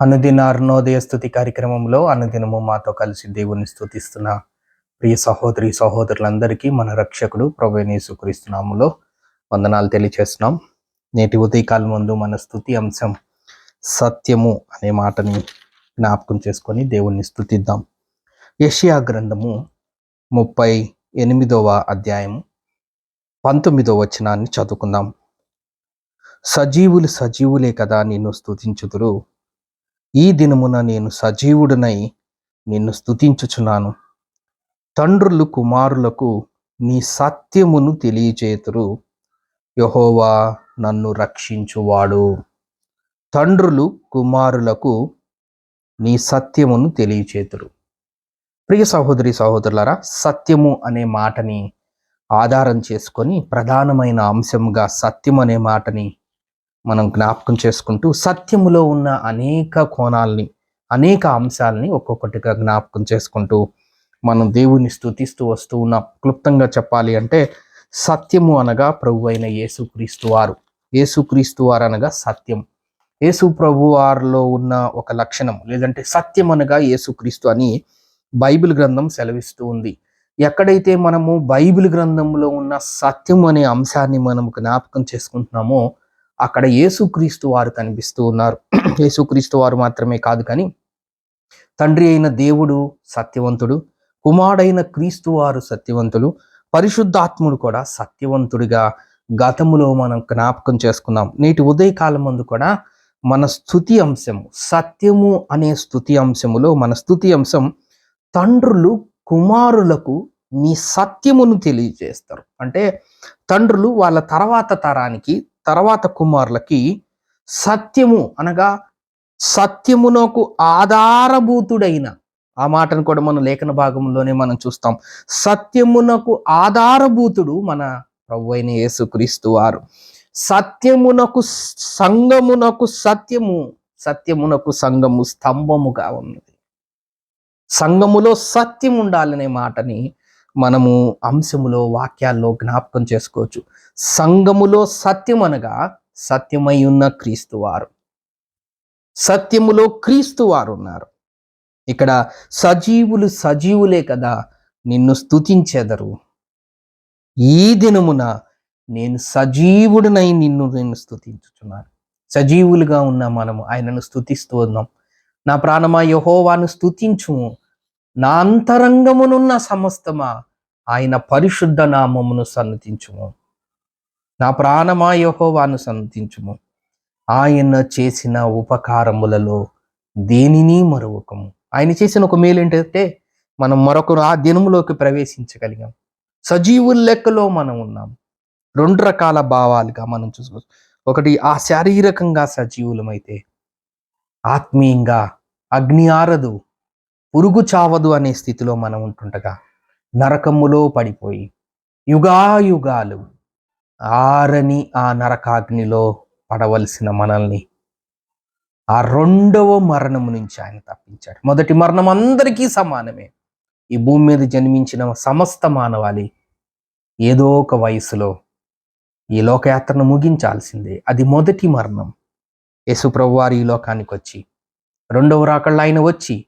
అనుదిన అరుణోదయ స్థుతి కార్యక్రమంలో అనుదినము మాతో కలిసి దేవుని స్థుతిస్తున్న ప్రియ సహోదరి సహోదరులందరికీ మన రక్షకుడు ప్రభునేసుక్రీస్తునాములో వందనాలు తెలియచేస్తున్నాం. నేటి ఉదయకాలం ముందు మన స్థుతి అంశం సత్యము అనే మాటని జ్ఞాపకం చేసుకొని దేవుణ్ణి స్థుతిద్దాం యషియా గ్రంథము ముప్పై ఎనిమిదవ అధ్యాయము పంతొమ్మిదవ వచనాన్ని చదువుకుందాం. సజీవులు సజీవులే కదా నిన్ను స్థుతించుదురు ఈ దినమున నేను సజీవుడనై నిన్ను స్తుతించుచున్నాను. తండ్రులు కుమారులకు నీ సత్యమును తెలియచేతురు. యహోవా నన్ను రక్షించువాడు. తండ్రులు కుమారులకు నీ సత్యమును తెలియచేతురు. ప్రియ సహోదరి సహోదరులారా సత్యము అనే మాటని ఆధారం చేసుకొని ప్రధానమైన అంశంగా సత్యం అనే మాటని మనం జ్ఞాపకం చేసుకుంటూ సత్యములో ఉన్న అనేక కోణాలని అనేక అంశాలని ఒక్కొక్కటిగా జ్ఞాపకం చేసుకుంటూ మనం దేవుని స్థుతిస్తూ వస్తూ ఉన్నాం. క్లుప్తంగా చెప్పాలి అంటే సత్యము అనగా ప్రభు అయిన యేసుక్రీస్తు వారు. యేసుక్రీస్తు వారు అనగా సత్యం. యేసు ప్రభు వారిలో ఉన్న ఒక లక్షణం లేదంటే సత్యం అనగా యేసుక్రీస్తు అని బైబిల్ గ్రంథం సెలవిస్తూ ఉంది. ఎక్కడైతే మనము బైబిల్ గ్రంథంలో ఉన్న సత్యం అనే అంశాన్ని మనం జ్ఞాపకం చేసుకుంటున్నామో అక్కడ యేసుక్రీస్తు వారు కనిపిస్తూ ఉన్నారు. యేసుక్రీస్తు వారు మాత్రమే కాదు కానీ తండ్రి అయిన దేవుడు సత్యవంతుడు కుమారుడైన క్రీస్తు వారు సత్యవంతుడు పరిశుద్ధాత్ముడు కూడా సత్యవంతుడిగా గతములో మనం జ్ఞాపకం చేసుకున్నాం. నేటి ఉదయకాలం ముందు కూడా మన స్థుతి అంశము సత్యము అనే స్థుతి అంశములో మన స్థుతి అంశం తండ్రులు కుమారులకు నీ సత్యమును తెలియజేస్తారు. అంటే తండ్రులు వాళ్ళ తర్వాత తరానికి తర్వాత కుమారులకి సత్యము అనగా సత్యమునకు ఆధారభూతుడైన ఆ మాటను కూడా మనం లేఖన భాగంలోనే మనం చూస్తాం. సత్యమునకు ఆధారభూతుడు మన ప్రభు అయిన యేసుక్రీస్తు వారు. సత్యమునకు సంగమునకు సత్యము సత్యమునకు సంగము స్తంభముగా ఉన్నది. సంగములో సత్యం ఉండాలనే మాటని మనము అంశములో వాక్యాల్లో జ్ఞాపకం చేసుకోవచ్చు. సంఘములో సత్యం అనగా సత్యమై ఉన్న క్రీస్తువారు. సత్యములో క్రీస్తు వారు ఉన్నారు ఇక్కడ సజీవులు సజీవులే కదా నిన్ను స్థుతించెదరు ఈ దినమున నేను సజీవుడినై నిన్ను నేను స్థుతించుచున్నాను సజీవులుగా ఉన్న మనము ఆయనను స్థుతిస్తూ ఉన్నాం. నా ప్రాణమా యహోవాను స్తుతించుము. నా అంతరంగమునున్న సమస్తమా ఆయన పరిశుద్ధ నామమును సన్నతించుము. నా ప్రాణమా యహోవాను సంతించుము ఆయన చేసిన ఉపకారములలో దేనిని మరొకము ఆయన చేసిన ఒక మేలు ఏంటంటే మనం మరొకరు ఆ దినములోకి ప్రవేశించగలిగాం. సజీవుల లెక్కలో మనం ఉన్నాం. రెండు రకాల భావాలుగా మనం చూసుకోవచ్చు. ఒకటి ఆ శారీరకంగా సజీవులమైతే ఆత్మీయంగా అగ్ని ఆరదు పురుగు చావదు అనే స్థితిలో మనం ఉంటుండగా నరకములో పడిపోయి యుగాయుగాలు ఆరని ఆ నరకాగ్నిలో పడవలసిన మనల్ని ఆ రెండవ మరణము నుంచి ఆయన తప్పించాడు. మొదటి మరణం అందరికీ సమానమే. ఈ భూమి మీద జన్మించిన సమస్త మానవాళి ఏదో ఒక వయసులో ఈ లోకయాత్రను ముగించాల్సిందే. అది మొదటి మరణం. యేసుప్రభు వారు ఈ లోకానికి వచ్చి రెండవ రాకళ్ళు ఆయన వచ్చి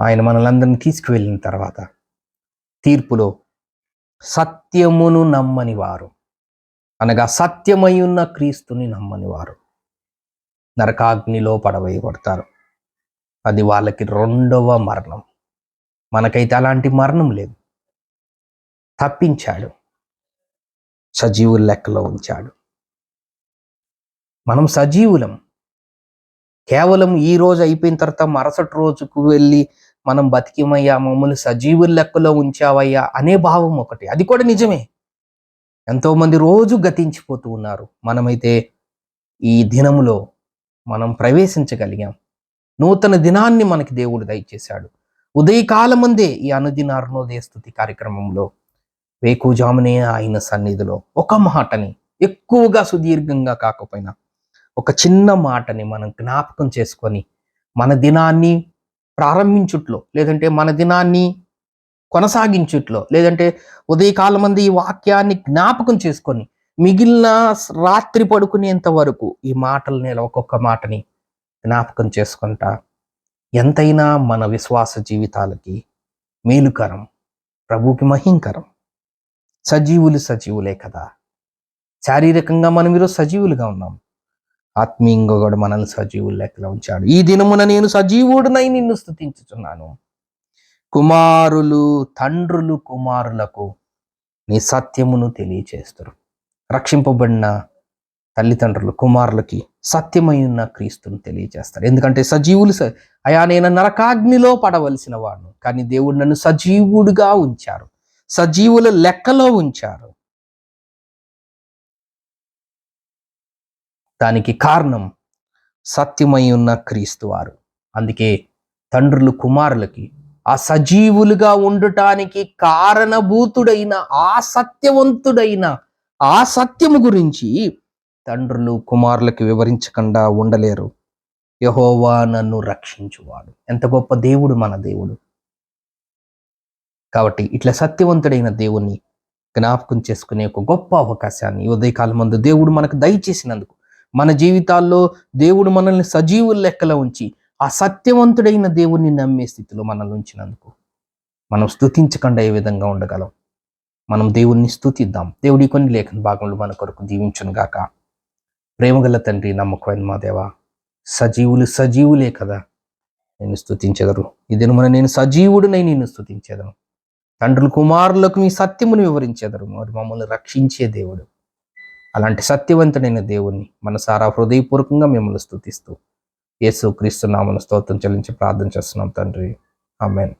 ఆయన మనలందరినీ తీసుకువెళ్ళిన తర్వాత తీర్పులో సత్యమును నమ్మని వారు. అనగా సత్యమై ఉన్న క్రీస్తుని నమ్మని వారు. నరకాగ్నిలో పడవేయబడతారు. అది వాళ్ళకి రెండవ మరణం. మనకైతే అలాంటి మరణం లేదు. తప్పించాడు. సజీవుల లెక్కలో ఉంచాడు. మనం సజీవులం. కేవలం ఈ రోజు అయిపోయిన తర్వాత మరుసటి రోజుకు వెళ్ళి మనం బతికిమయ్యా? మమ్మల్ని సజీవుల లెక్కలో ఉంచావయ్యా? అనే భావం ఒకటి. అది కూడా నిజమే. ఎంతోమంది రోజు గతించిపోతూ ఉన్నారు. మనమైతే ఈ దినములో మనం ప్రవేశించగలిగాం. నూతన దినాన్ని మనకి దేవుడు దయచేశాడు. ఉదయకాలమందే ఈ అనుదిన అరుణోదయ స్థుతి కార్యక్రమంలో వేకుజామునే ఆయన సన్నిధిలో ఒక మాటని ఎక్కువగా సుదీర్ఘంగా కాకపోయినా ఒక చిన్న మాటని మనం జ్ఞాపకం చేసుకొని మన దినాన్ని ప్రారంభించుట్లో లేదంటే మన దినాన్ని కొనసాగించుట్లో లేదంటే ఉదయకాలం మంది ఈ వాక్యాన్ని జ్ఞాపకం చేసుకొని మిగిలిన రాత్రి పడుకునేంత వరకు ఈ మాటల్ని ఒక్కొక్క మాటని జ్ఞాపకం చేసుకుంటా. ఎంతైనా మన విశ్వాస జీవితాలకి మేలుకరం ప్రభుకి మహింకరం. సజీవులు సజీవులే కదా. శారీరకంగా మనం ఈరోజు సజీవులుగా ఉన్నాం. ఆత్మీయంగా కూడా మనల్ని సజీవులు లెక్కలో ఉంచాడు. ఈ దినమున నేను సజీవుడునై నిన్ను స్థుతించుతున్నాను కుమారులు తండ్రులు కుమారులకు నీ సత్యమును తెలియచేస్తారు. రక్షింపబడిన తల్లిదండ్రులు కుమారులకి సత్యమై ఉన్న క్రీస్తును తెలియజేస్తారు ఎందుకంటే సజీవులు స- అయా నేను నరకాగ్నిలో పడవలసిన వాడు కానీ దేవుడు నన్ను సజీవుడిగా ఉంచారు. సజీవుల లెక్కలో ఉంచారు. దానికి కారణం సత్యమై ఉన్న క్రీస్తు వారు. అందుకే తండ్రులు కుమారులకి ఆ సజీవులుగా ఉండటానికి కారణభూతుడైన ఆ సత్యవంతుడైన ఆ సత్యము గురించి తండ్రులు కుమారులకి వివరించకుండా ఉండలేరు. యహోవా నన్ను రక్షించువాడు. ఎంత గొప్ప దేవుడు మన దేవుడు. కాబట్టి ఇట్లా సత్యవంతుడైన దేవుణ్ణి జ్ఞాపకం చేసుకునే ఒక గొప్ప అవకాశాన్ని ఉదయకాలం ముందు దేవుడు మనకు దయచేసినందుకు మన జీవితాల్లో దేవుడు మనల్ని సజీవుల లెక్కలో ఉంచి ఆ సత్యవంతుడైన దేవుణ్ణి నమ్మే స్థితిలో మనల్ని ఉంచినందుకు మనం స్తుతించకుండా ఏ విధంగా ఉండగలం? మనం దేవుణ్ణి స్థుతిద్దాం. దేవుడి కొన్ని లేఖన భాగంలో మన కొరకు దీవించును గాక. ప్రేమగల తండ్రి నమ్మకమైన మా దేవ సజీవులు సజీవులే కదా. నేను స్తుతించెదరు ఇది మన నేను సజీవుడినై నేను స్థుతించేదను. తండ్రులు కుమారులకు మీ సత్యమును వివరించేదరు. మరి మమ్మల్ని రక్షించే దేవుడు. అలాంటి సత్యవంతుడైన దేవుణ్ణి మనసారా హృదయపూర్వకంగా మిమ్మల్ని స్థుతిస్తూ యేసు క్రీస్తు నామను స్తోత్రం చెల్లించి ప్రార్థన చేస్తున్నాం తండ్రి. ఆమెన్.